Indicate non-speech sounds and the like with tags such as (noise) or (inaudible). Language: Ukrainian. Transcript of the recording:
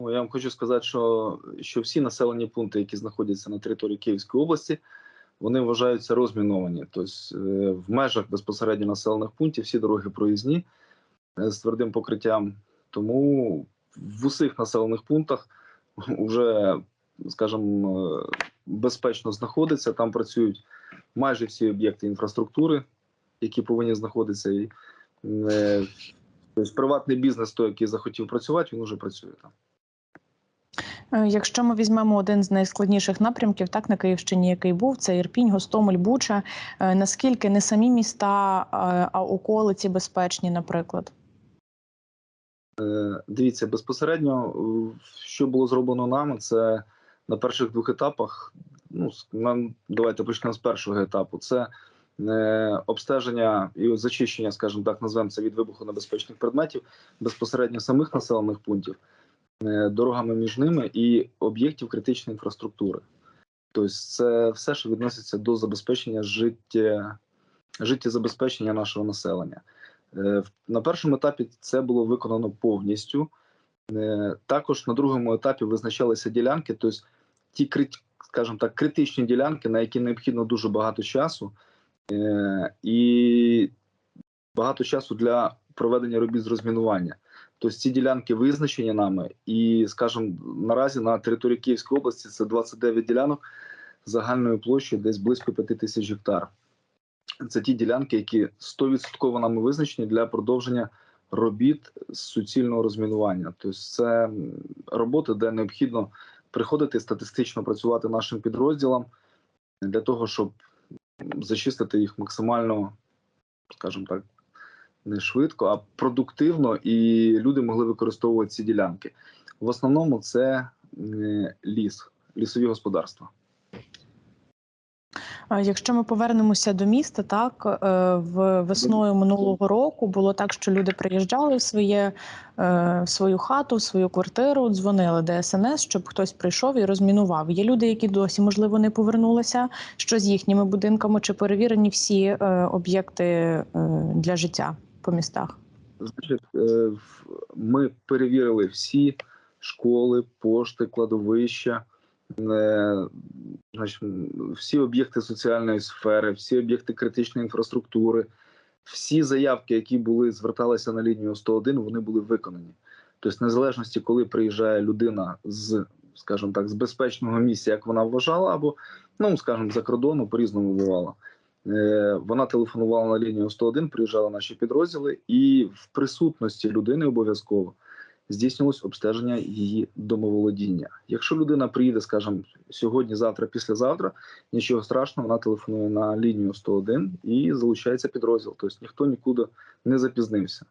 Ну, Я вам хочу сказати, що, що всі населені пункти, які знаходяться на території Київської області, вони вважаються розміновані. Тобто е, в межах безпосередньо населених пунктів всі дороги проїзні е, з твердим покриттям. Тому в усіх населених пунктах (laughs) вже, скажімо, е, безпечно знаходиться. Там працюють майже всі об'єкти інфраструктури, які повинні знаходитися. І, тобто приватний бізнес, той, який захотів працювати, він вже працює там. Е, Якщо ми візьмемо один з найскладніших напрямків, так на Київщині, який був, це Ірпінь, Гостомель, Буча. е, Наскільки не самі міста, е, а околиці безпечні, наприклад? Дивіться, безпосередньо, що було зроблено нами, це на перших двох етапах. Ну, давайте почнемо з першого етапу. Це обстеження і зачищення, скажімо так, назвемо це від вибухонебезпечних предметів безпосередньо самих населених пунктів, дорогами між ними і об'єктів критичної інфраструктури. Тобто, це все, що відноситься до забезпечення життя, життєзабезпечення нашого населення. Е, На першому етапі це було виконано повністю. Е, Також на другому етапі визначалися ділянки, тобто ті скажімо так, критичні ділянки, на які необхідно дуже багато часу, е, і багато часу для проведення робіт з розмінування. Тобто ці ділянки визначені нами, і, скажімо, наразі на території Київської області це 29 ділянок загальною площею десь близько 5 тисяч гектар це ті ділянки, які 100% нами визначені для продовження робіт з суцільного розмінування. Тобто, це роботи, де необхідно приходити статистично працювати нашим підрозділам для того, щоб зачистити їх максимально, скажімо так, не швидко, а продуктивно, і люди могли використовувати ці ділянки. В основному це е, ліс, лісові господарства. Якщо ми повернемося до міста, так е, в весною минулого року було так, що люди приїжджали в своє е, в свою хату, в свою квартиру, дзвонили ДСНС, щоб хтось прийшов і розмінував. Є люди, які досі можливо не повернулися. Що з їхніми будинками чи перевірені всі об'єкти для життя по містах? Значить, е, ми перевірили всі школи, пошти, кладовища, е, значить, всі об'єкти соціальної сфери, всі об'єкти критичної інфраструктури, всі заявки, які були зверталися на лінію 101, вони були виконані. Тобто, незалежності, коли приїжджає людина з, скажімо так, з безпечного місця, як вона вважала, або, ну скажімо, за кордону по-різному бувало. Е, Вона телефонувала на лінію 101, приїжджали наші підрозділи, і в присутності людини обов'язково здійснювалось обстеження її домоволодіння. Якщо людина приїде, скажімо, сьогодні, завтра, післязавтра, нічого страшного, вона телефонує на лінію 101 і залучається підрозділ. Тобто ніхто нікуди не запізнився.